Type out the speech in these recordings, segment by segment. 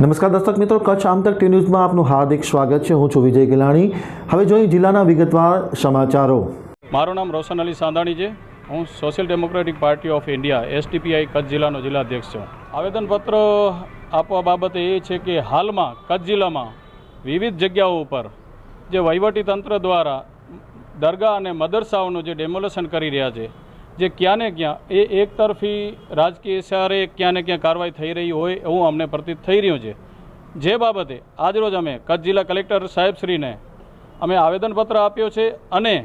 નમસ્કાર દર્શક મિત્રો, કચ્છ આમતક ટી ન્યૂઝમાં આપનું હાર્દિક સ્વાગત છે. હું છું વિજય ગિલાણી. હવે જોઈએ જિલ્લાના વિગતવાર સમાચારો. મારું નામ રોશન અલી સાંધાણી છે. હું Social Democratic Party of India, SDPI Kutch જિલ્લાનો જિલ્લા અધ્યક્ષ છું. આવેદનપત્ર આપવા બાબતે એ છે કે હાલમાં કચ્છ જિલ્લામાં વિવિધ જગ્યાઓ ઉપર જે વહીવટી તંત્ર દ્વારા દરગાહ અને મદરસાઓનું જે ડેમોલેશન કરી રહ્યા છે જે ક્યાં ને ક્યાં, એ એકતરફી રાજકીય ઇશારે ક્યાં ને ક્યાં કાર્યવાહી થઈ રહી હોય એવું અમને પ્રતીત થઈ રહ્યું છે. જે બાબતે આજરોજ અમે કચ્છ જિલ્લા કલેક્ટર સાહેબશ્રીને અમે આવેદનપત્ર આપ્યો છે અને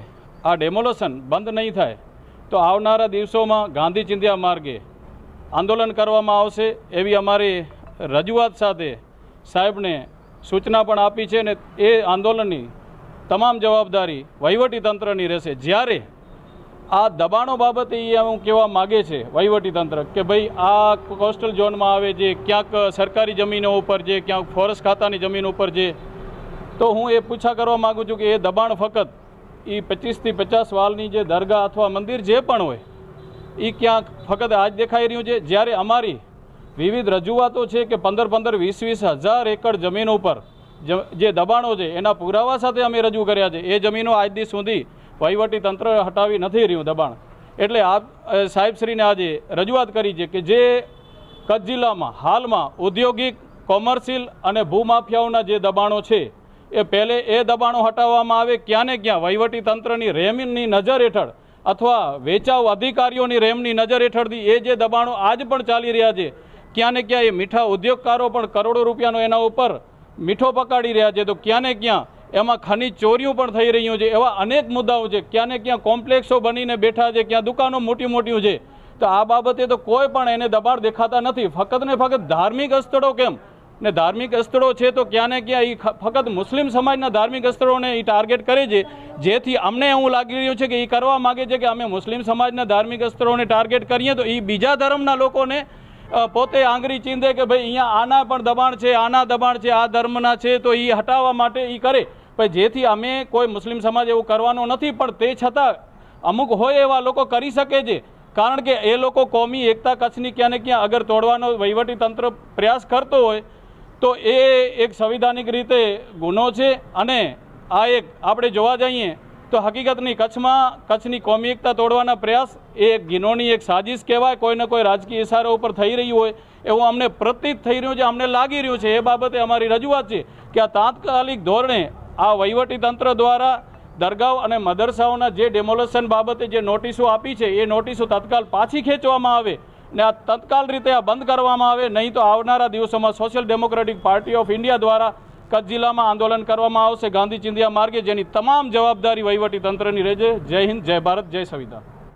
આ ડેમોલેશન બંધ નહીં થાય તો આવનારા દિવસોમાં ગાંધી ચિંધ્યા માર્ગે આંદોલન કરવામાં આવશે એવી અમારી રજૂઆત સાથે સાહેબને સૂચના પણ આપી છે અને એ આંદોલનની તમામ જવાબદારી વહીવટી તંત્રની રહેશે. જ્યારે આ દબાણો બાબતે એ હું કહેવા માગે છે વહીવટી તંત્ર કે ભાઈ આ કોસ્ટલ ઝોનમાં આવે છે ક્યાંક સરકારી જમીનો ઉપર છે ક્યાંક ફોરેસ્ટ ખાતાની જમીન ઉપર છે તો હું એ પૂછા કરવા માગું છું કે એ દબાણ ફક્ત એ પચીસથી પચાસ વાલની જે દરગાહ અથવા મંદિર જે પણ હોય એ ક્યાંક ફક્ત આજ દેખાઈ રહ્યું છે. જ્યારે અમારી વિવિધ રજૂઆતો છે કે પંદર પંદર વીસ વીસ હજાર એકર જમીન ઉપર જે દબાણો છે એના પુરાવા સાથે અમે રજૂ કર્યા છે. એ જમીનો આજ દી સુધી વહીવટી તંત્ર હટાવી નથી રહ્યું દબાણ. એટલે આ સાહેબશ્રીને આજે રજૂઆત કરી છે કે જે કચ્છ જિલ્લામાં હાલમાં ઔદ્યોગિક, કોમર્શિયલ અને ભૂમાફિયાઓના જે દબાણો છે, એ પહેલે એ દબાણો હટાવવામાં આવે ક્યાં ને ક્યાં વહીવટી તંત્રની રેમની નજર હેઠળ અથવા વેચાવ અધિકારીઓની રેમની નજર હેઠળથી એ જે દબાણો આજ પણ ચાલી રહ્યા છે ક્યાં ને ક્યાં એ મીઠા ઉદ્યોગકારો પણ કરોડો રૂપિયાનો એના ઉપર મીઠો પકાડી રહ્યા છે, તો ક્યાં ને ક્યાં એમાં ખનીજ ચોરીઓ પણ થઈ રહ્યું છે. એવા અનેક મુદ્દાઓ છે. ક્યાં ને ક્યાં કોમ્પ્લેક્સો બનીને બેઠા છે, ક્યાં દુકાનો મોટી મોટી છે. તો આ બાબતે તો કોઈ પણ એને દબાણ દેખાતા નથી. ફક્ત ને ફક્ત ધાર્મિક સ્થળો કેમ? ને ધાર્મિક સ્થળો છે તો ક્યાં ને ક્યાં એ ફક્ત મુસ્લિમ સમાજના ધાર્મિક સ્થળોને એ ટાર્ગેટ કરે છે. જેથી અમને એવું લાગી રહ્યું છે કે એ કરવા માગે છે કે અમે મુસ્લિમ સમાજના ધાર્મિક સ્થળોને ટાર્ગેટ કરીએ તો એ બીજા ધર્મના લોકોને પોતે આંગળી ચીંધે કે ભાઈ અહીંયા આના પણ દબાણ છે, આના દબાણ છે, આ ધર્મના છે તો એ હટાવવા માટે એ કરે. પણ જેથી અમે કોઈ મુસ્લિમ સમાજ એવું કરવાનો નથી, પણ તે છતાં અમુક હોય એવા લોકો કરી શકે છે. કારણ કે એ લોકો કોમી એકતા કચ્છની ક્યાં ને ક્યાં અગર તોડવાનો વહીવટી તંત્ર પ્રયાસ કરતો હોય, તો એ એક સંવિધાનિક રીતે ગુનો છે. અને આ એક આપણે જોવા જઈએ, તો હકીકતની કચ્છમાં કચ્છની કોમી એકતા તોડવાના પ્રયાસ એ ગિનોની એક સાજિશ કહેવાય. કોઈને કોઈ રાજકીય ઇશારા ઉપર થઈ રહ્યું હોય એવું અમને પ્રતીત થઈ રહ્યું છે, અમને લાગી રહ્યું છે. એ બાબતે અમારી રજૂઆત છે કે આ તાત્કાલિક ધોરણે આ વહીવટી તંત્ર દ્વારા દરગાહ અને મદરસાઓના જે ડેમોલેશન બાબતે જે નોટિસો આપી છે, એ નોટિસો તત્કાલ પાછી ખેંચવામાં આવે ને આ તત્કાલ રીતે આ બંધ કરવામાં આવે, નહીં તો આવનારા દિવસોમાં Social Democratic Party of India દ્વારા કચ્છ જિલ્લામાં આંદોલન કરવામાં આવશે ગાંધી ચિંધિયા માર્ગે, જેની તમામ જવાબદારી વહીવટી તંત્રની રહેશે. જય હિન્દ, જય ભારત, જય સંવિધાન.